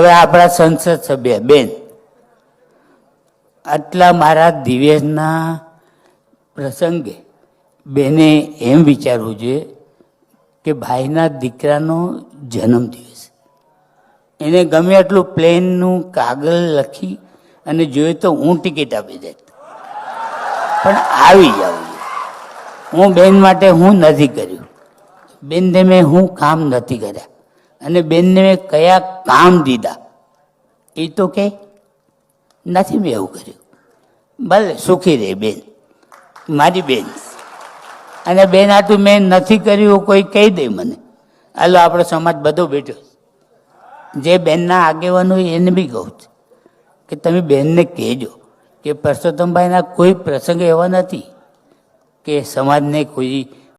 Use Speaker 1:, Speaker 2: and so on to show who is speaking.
Speaker 1: હવે આપણા સંસદ સભ્ય, બેન, આટલા મારા દિવેશના પ્રસંગે બેને એમ વિચારવું જોઈએ કે ભાઈના દીકરાનો જન્મદિવસ એને ગમે એટલું પ્લેનનું કાગળ લખી અને જોઈએ તો હું ટિકિટ આપી દેત પણ આવી જાઉં હું બેન માટે હું નથી કર્યું. બેનને મેં હું કામ નથી કર્યા. અને બેનને મેં કયા કામ દીધા? એ તો કે નથી મેં એવું કર્યું. ભલે સુખી રહે બેન, મારી બેન. અને બેન આટલું મેં નથી કર્યું કોઈ કહી દે મને. હાલો, આપણો સમાજ બધો બેઠો. જે બેનના આગેવાનો એને બી કહું છું કે તમે બેનને કહેજો કે પરસોત્તમભાઈના કોઈ પ્રસંગ એવા નથી કે સમાજને કોઈ